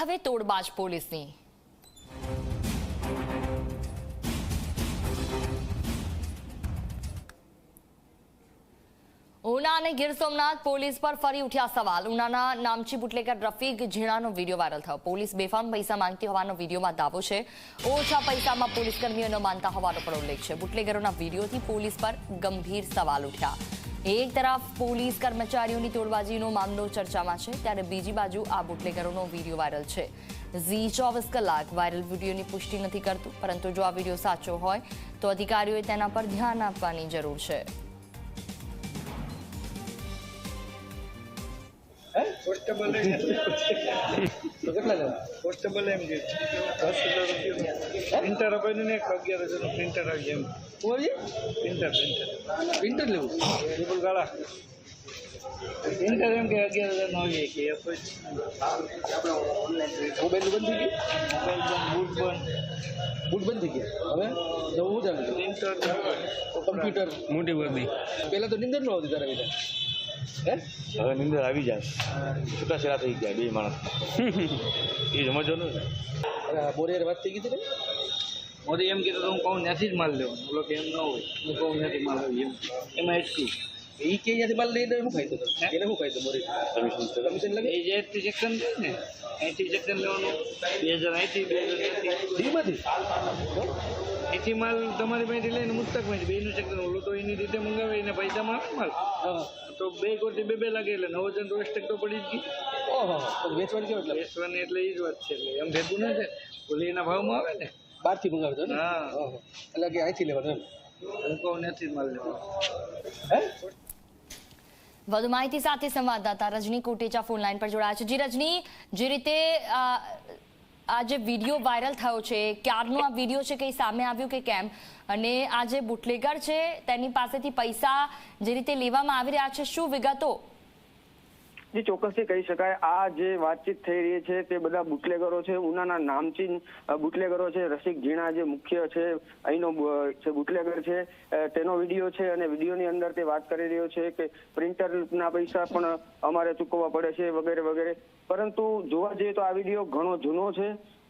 હવે તોડબાજ પોલીસની. ઉના અને ગીર સોમનાથ પોલીસ પર ફરી ઉઠ્યા સવાલ. ઉનાના નામચી બુટલેકર રફીક ઝીણાનો વીડિયો વાયરલ થયો. પોલીસ બેફામ પૈસા માંગતી હોવાનો વિડીયોમાં દાવો છે. ઓછા પૈસામાં પોલીસ કર્મીઓ ન માનતા હોવાનો પણ ઉલ્લેખ છે. બુટલેગરોના વિડીયોથી પોલીસ પર ગંભીર સવાલ ઉઠ્યા. એક તરફ પોલીસ કર્મચારીઓની તોડબાજીનો મામલો ચર્ચામાં છે ત્યારે બીજી બાજુ આ બુટલેગરોનો વીડિયો વાયરલ છે. ઝી ચોવીસ કલાક વાયરલ વિડીયોની પુષ્ટિ નથી કરતું પરંતુ જો આ વીડિયો સાચો હોય તો અધિકારીઓએ તેના પર ધ્યાન આપવાની જરૂર છે. કેટલા લેવા કોન્સ્ટેબલ એમ હજાર પ્રિન્ટર અપાવી ને એક અગિયાર હજારનું પ્રિન્ટર આવી એમ. પ્રિન્ટર પ્રિન્ટર પ્રિન્ટર લેવું? બિલકુલ ગાળા. પ્રિન્ટર એમ કે અગિયાર હજારનું આવીએ કે મોબાઈલ બંધ થઈ મોબાઈલ બંધ બુટ બૂટ બંધ. બૂટ બંધ થઈ ગયા? હવે? જવું ચાલે છે પ્રિન્ટર કમ્પ્યુટર મોટી વર્દી પહેલાં તો નિંદર ન આવતી તારા હે? હવે નિંદર આવી જાય. છૂટાછેડા થઈ ગયા બે માણસ. એ સમજવાનું ને બોરિયાર વાત થઈ ગઈ હતી ને? મોદી એમ કહેતો તો હું કહું ત્યાંથી જ માલ લેવાનો. બોલો કે એમ ન હોય હું કહું ત્યાંથી માલ લેવું એમ. એમાં એટલું એ કે અહીંયાથી માલ લઈને શું ફાયદો હતો એને શું ફાયદો? બોરી કમિશન કમિશન લાગે? એ જે સેક્શન છે ને અહીંથી સેક્શન લેવાનું. બે હજાર અહીંથી બે હજાર ત્યાંથી એથી અહીંથી માલ તમારી પાસેથી લઈને મુસ્તકમાં બેનું સેક્શન ઓલું તો એની રીતે મંગાવે એને પૈસામાં આવે માલ. તો બે કોટી બે બે લાગે એટલે નવ હજાર દસ ટકા તો પડી જ ગઈ ઓહો તો વેચવાનું કેવું એટલે? વેચવાની એટલે એ જ વાત છે એટલે એમ ભેગું ના છે ઓલી એના ભાવમાં આવે ને. બહારથી મંગાવતો ને? એટલે કે અહીંથી લેવાનું એમ. વધુ માહિતી સાથે સંવાદદાતા રજની કોટેચા ફોન લાઈન પર જોડાયા છે. જી રજની જે રીતે આ આ જે વીડિયો વાયરલ થયો છે ક્યારનો આ વીડિયો છે કંઈ સામે આવ્યું કે કેમ? અને આ જે બુટલેગર છે તેની પાસેથી પૈસા જે રીતે લેવામાં આવી રહ્યા છે શું વિગતો? જે ચોક્કસથી કહી શકાય, આ જે વાતચીત થઈ રહી છે, તે બધા બુટલેગરો છે, ઉનાના નામચીન બુટલેગરો છે, રસિક ઝીણા જે મુખ્ય છે, અહીંનો જે બુટલેગર છે તેનો વીડિયો છે અને વિડીયોની અંદર તે વાત કરી રહ્યો છે કે પ્રિન્ટરના પૈસા પણ અમારે ચૂકવવા પડે છે, વગેરે વગેરે. પરંતુ જોવા જઈએ તો આ વીડિયો ઘણો જૂનો છે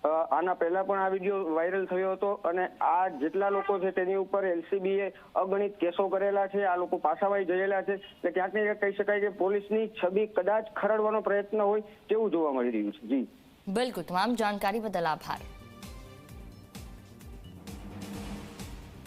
આના પહેલા પણ આ વીડિયો વાયરલ થયો હતો અને આ જેટલા લોકો છે તેની ઉપર એલસીબીએ અગણિત કેસો કરેલા છે, આ લોકો પાછાવાઈ ગયેલા છે. એટલે ક્યાંક ને કહી શકાય કે પોલીસની છબી કદાચ ખરડવાનો પ્રયત્ન હોય તેવું જોવા મળી રહ્યું છે. જી. બિલકુલ. તમામ જાણકારી બદલ આભાર.